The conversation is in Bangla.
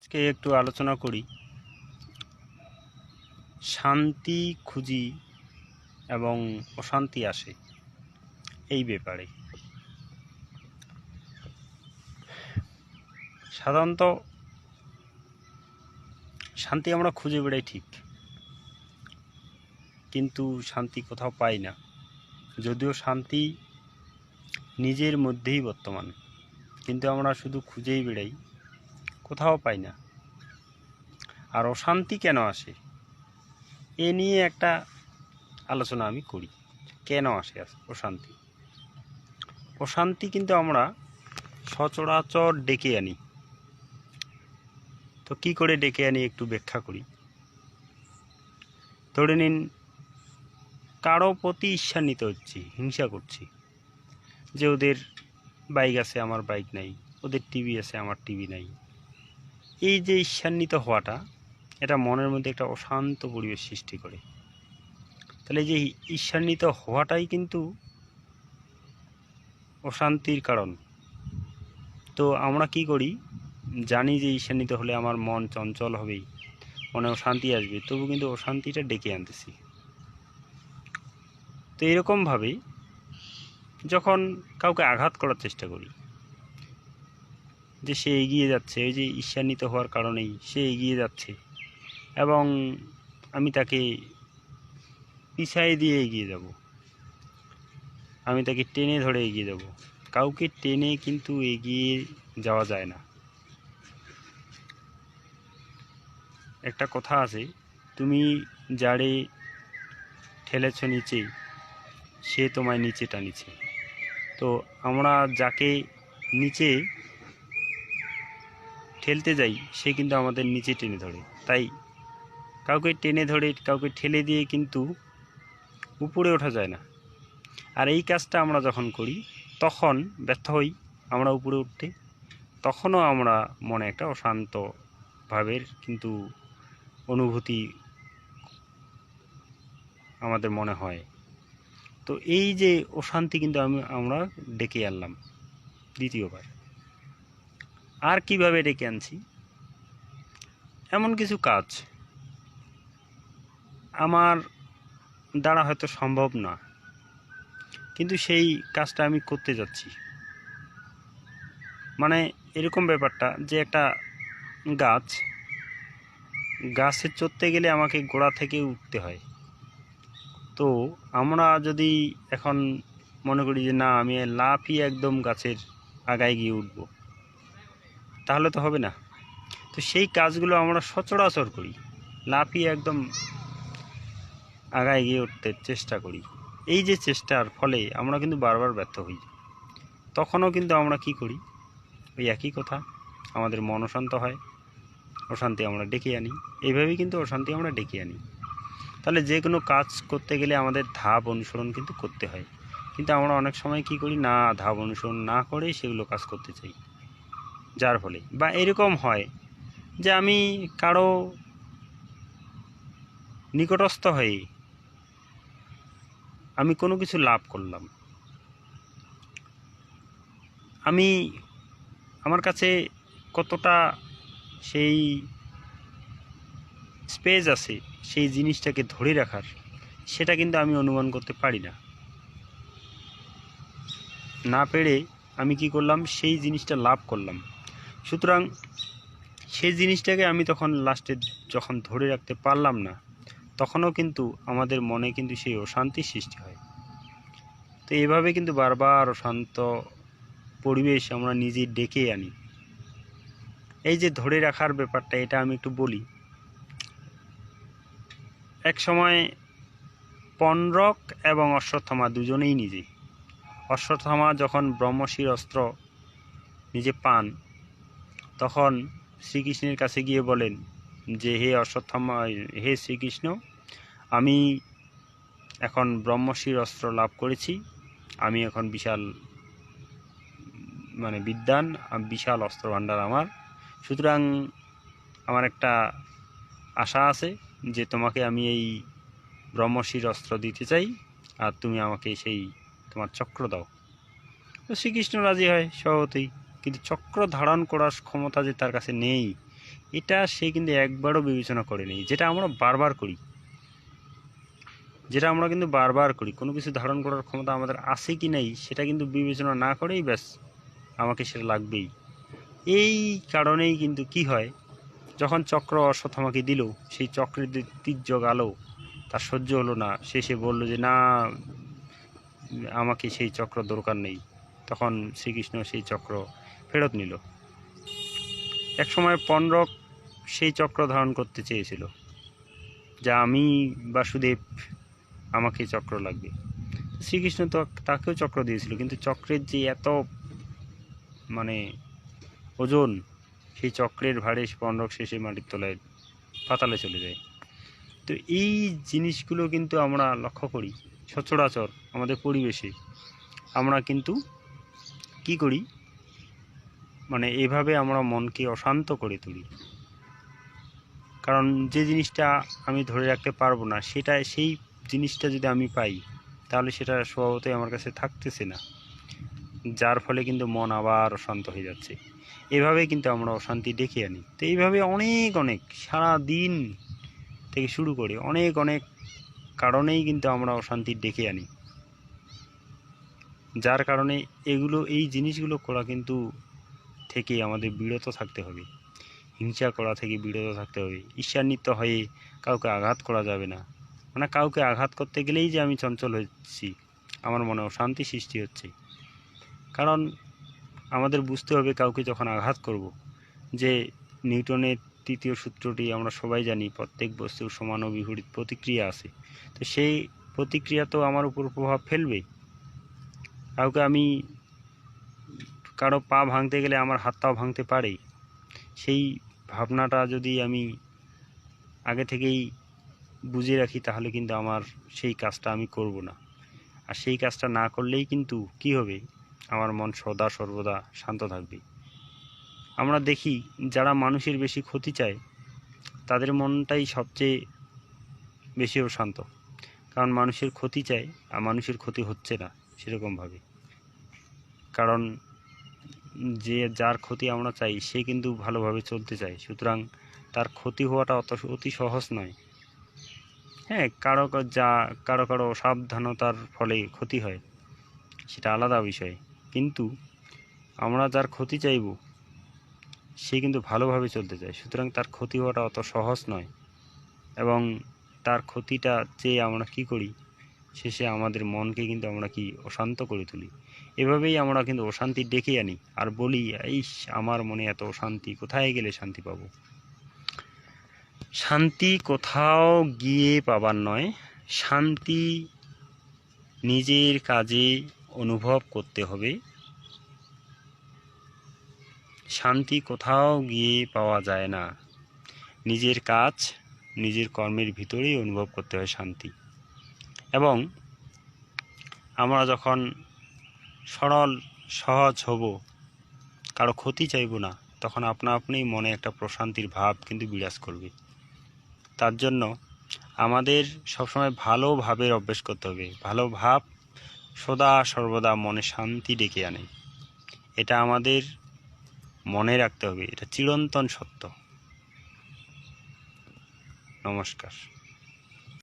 আজকে একটু আলোচনা করি। শান্তি খুঁজি এবং অশান্তি আসে এই ব্যাপারে। সাধারণত শান্তি আমরা খুঁজে বেড়াই ঠিক। কিন্তু শান্তি কোথাও পাই না। যদিও শান্তি নিজের মধ্যেই বর্তমান। কিন্তু আমরা শুধু খুঁজেই বেড়াই কোথাও পাই না। আর অশান্তি কেন আসে? এ নিয়ে একটা আলোচনা আমি করি, কেন আসে অশান্তি? অশান্তি কিন্তু আমরা সচরাচর ডেকে আনি। তো কি করে ডেকে আনি একটু ব্যাখ্যা করি? ধরে নিন, কারও প্রতি ঈর্ষান্বিত হচ্ছি, হিংসা করছি, যে ওদের বাইক আছে আমার বাইক নাই, ওদের টিভি আছে আমার টিভি নাই এই যে ঈর্ষান্বিত হওয়াটা, এটা মনের মধ্যে একটা অশান্ত পরিবেশ সৃষ্টি করে। তাহলে যে ঈর্ষান্বিত হওয়াটাই কিন্তু অশান্তির কারণ। তো আমরা কি করি? জানি যে ঈর্ষান্বিত হলে আমার মন চঞ্চল হবেই, মনে অশান্তি আসবে, তবু কিন্তু অশান্তিটা ডেকে আনতেছি। তো এরকমভাবে যখন কাউকে আঘাত করার চেষ্টা করি যে সে এগিয়ে যাচ্ছে ওই যে ঈর্ষান্বিত হওয়ার কারণেই সে এগিয়ে যাচ্ছে এবং আমি তাকে পিছাই দিয়ে এগিয়ে যাব। আমি তাকে টেনে ধরে এগিয়ে যাব। কাউকে টেনে কিন্তু এগিয়ে যাওয়া যায় না। একটা কথা আছে, তুমি যারে ঠেলেছ নিচে, সে তোমায় নিচে টানিছে। তো আমরা যাকে নিচে ঠেলতে যাই, সে কিন্তু আমাদের নিচে টেনে ধরে। তাই কাউকে টেনে ধরে, কাউকে ঠেলে দিয়ে কিন্তু উপরে ওঠা যায় না। আর এই কাজটা আমরা যখন করি, তখন ব্যর্থ হই আমরা উপরে উঠতে। তখনও আমরা মনে একটা অশান্ত ভাবের কিন্তু অনুভূতি আমাদের মনে হয়। তো এই যে অশান্তি কিন্তু আমি, আমরা ডেকে আনলাম দ্বিতীয়বার। আর কীভাবে ডেকে আনছি? এমন কিছু কাজ আমার দ্বারা হয়তো সম্ভব না। কিন্তু সেই কাজটা আমি করতে যাচ্ছি। মানে এরকম ব্যাপারটা যে একটা গাছ, গাছে চড়তে গেলে আমাকে গোড়া থেকে উঠতে হয়। তো আমরা যদি এখন মনে করি যে না, আমি লাফিয়ে একদম গাছের আগায় গিয়ে উঠবো। তাহলে তো হবে না। তো সেই কাজগুলো আমরা সচরাচর করি। লাফিয়ে একদম আগায় গিয়ে উঠতে চেষ্টা করি। এই যে চেষ্টার ফলে আমরা কিন্তু বারবার ব্যর্থ হই। তখনও কিন্তু আমরা কি করি? ওই একই কথা, আমাদের মন অশান্ত হয়, অশান্তি আমরা ডেকে আনি। এইভাবেই কিন্তু অশান্তি আমরা ডেকে আনি। তাহলে যে কোনো কাজ করতে গেলে আমাদের ধাপ অনুসরণ কিন্তু করতে হয়। কিন্তু আমরা অনেক সময় কি করি? না, ধাপ অনুসরণ না করে সেগুলো কাজ করতে চাই। যার ফলে। বা এরকম হয় যে আমি কারও নিকটস্থ হয়ে আমি কোনো কিছু লাভ করলাম। আমি আমার কাছে কতটা সেই স্পেস আছে, সেই জিনিসটাকে ধরে রাখার, সেটা কিন্তু আমি অনুমান করতে পারি না। না পেরে আমি কি করলাম, সেই জিনিসটা লাভ করলাম। সুতরাং সেই জিনিসটাকে আমি তখন লাস্টে যখন ধরে রাখতে পারলাম না, তখনও কিন্তু আমাদের মনে কিন্তু সেই অশান্তির সৃষ্টি হয়। তো এভাবে কিন্তু বারবার অশান্ত পরিবেশ আমরা নিজে ডেকে আনি। এই যে ধরে রাখার ব্যাপারটা, এটা আমি একটু বলি। এক সময় পনরক এবং অশ্বত্থমা দুজনেই নিজে। অশ্বত্থমা যখন ব্রহ্মশির অস্ত্র নিজে পান তখন শ্রীকৃষ্ণের কাছে গিয়ে বলেন যে, হে অশ্বত্থমা হে শ্রীকৃষ্ণ, আমি এখন ব্রহ্মশির অস্ত্র লাভ করেছি। আমি এখন বিশাল মানে বিদ্যান বিশাল অস্ত্র ভাণ্ডার আমার। সুতরাং আমার একটা আশা আছে যে, তোমাকে আমি এই ব্রহ্মশির অস্ত্র দিতে চাই আর তুমি আমাকে সেই তোমার চক্র দাও। তো শ্রীকৃষ্ণ রাজি হয় সহতেই কিন্তু চক্র ধারণ করার ক্ষমতা যে তার কাছে নেই, এটা সে কিন্তু একবারও বিবেচনা করেনি। যেটা আমরা বারবার করি। যেটা আমরা কিন্তু বারবার করি। কোনো কিছু ধারণ করার ক্ষমতা আমাদের আছে কি নাই, সেটা কিন্তু বিবেচনা না করেই ব্যাস আমাকে সেটা লাগবেই। এই কারণেই কিন্তু কি হয়, যখন চক্র অসৎ আমাকে দিল, সেই চক্রের যে তীর্যক আলো, তার সহ্য হলো না। সে সে বলল যে, না, আমাকে সেই চক্র দরকার নেই। তখন শ্রীকৃষ্ণ সেই চক্র ফেরত নিল। এক সময় পণ্ডক সেই চক্র ধারণ করতে চেয়েছিল, যা আমি বাসুদেব আমাকে চক্র লাগবে। শ্রীকৃষ্ণ তো তাকেও চক্র দিয়েছিল, কিন্তু চক্রের যে এত মানে ওজন, সেই চক্রের ভারে পণ্ডক শেষে মাটির তলায় পাতালে চলে যায়। তো এই জিনিসগুলো কিন্তু আমরা লক্ষ্য করি, সচরাচর আমাদের পরিবেশে। আমরা কিন্তু কি করি? মানে এভাবে আমরা মনকে অশান্ত করে তুলি। কারণ যে জিনিসটা আমি ধরে রাখতে পারব না, সেটা, সেই জিনিসটা যদি আমি পাই, তাহলে সেটা স্বভাবতই আমার কাছে থাকতেছে না। যার ফলে কিন্তু মন আবার অশান্ত হয়ে যাচ্ছে। এভাবে কিন্তু আমরা অশান্তি ডেকে আনি। তো এইভাবে অনেক অনেক সারা দিন থেকে শুরু করে অনেক অনেক কারণেই কিন্তু আমরা অশান্তি ডেকে আনি। যার কারণে এগুলো, এই জিনিসগুলো করা কিন্তু থেকে আমাদের বিরত থাকতে হবে। হিংসা করা থেকে বিরত থাকতে হবে। ঈর্ষান্বিত হয়ে কাউকে আঘাত করা যাবে না। মানে কাউকে আঘাত করতে গেলেই যে আমি চঞ্চল হচ্ছি, আমার মনে অশান্তি সৃষ্টি হচ্ছে। কারণ আমাদের বুঝতে হবে কাউকে যখন আঘাত করব, যে নিউটনের তৃতীয় সূত্রটি আমরা সবাই জানি, প্রত্যেক বস্তুর সমান ও বিপরীত প্রতিক্রিয়া আছে। তো সেই প্রতিক্রিয়া তো আমার উপর প্রভাব ফেলবে। কাউকে আমি কারও পা ভাঙতে গেলে আমার হাতটাও ভাঙতে পারে সেই ভাবনাটা যদি আমি আগে থেকেই বুঝে রাখি, তাহলে কিন্তু আমার সেই কাজটা আমি করব না। আর সেই কাজটা না করলেই কিন্তু কি হবে? আমার মন সদা সর্বদা শান্ত থাকবে। আমরা দেখি, যারা মানুষের বেশি ক্ষতি চায়, তাদের মনটাই সবচেয়ে বেশি অশান্ত। কারণ মানুষের ক্ষতি চায়, আর মানুষের ক্ষতি হচ্ছে না, সেরকমভাবে। কারণ যে যার ক্ষতি আমরা চাই, সে কিন্তু ভালোভাবে চলতে চায়। সুতরাং তার ক্ষতি হওয়াটা অত অতি সহজ নয়। হ্যাঁ কারও যা, কারও কারও সাবধানতার ফলে ক্ষতি হয়, সেটা আলাদা বিষয়। কিন্তু আমরা যার ক্ষতি চাইব, সে কিন্তু ভালোভাবে চলতে চায়। সুতরাং তার ক্ষতি হওয়াটা অত সহজ নয় এবং তার ক্ষতিটা চেয়ে আমরা কি করি, শেষে আমাদের মনকে কিন্তু আমরা কি অশান্ত করে তুলি। এভাবেই আমরা কিন্তু অশান্তি ডেকে আনি আর বলি এই আমার মনে এত অশান্তি কোথায় গেলে শান্তি পাবো? শান্তি কোথাও গিয়ে পাবার নয়, শান্তি নিজের কাজে অনুভব করতে হবে। শান্তি কোথাও গিয়ে পাওয়া যায় না। নিজের কাজ, নিজের কর্মের ভিতরেই অনুভব করতে হয় শান্তি। এবং আমরা যখন সরল, সহজ হব। কারও ক্ষতি চাইব না। তখন আপনা আপনি মনে একটা প্রশান্তির ভাব কিন্তু বিরাজ করবে। তার জন্য আমাদের সবসময় ভালো ভাবের অভ্যেস করতে হবে। ভালো ভাব সদা সর্বদা মনে শান্তি ডেকে আনে। এটা আমাদের মনে রাখতে হবে। এটা চিরন্তন সত্য। নমস্কার।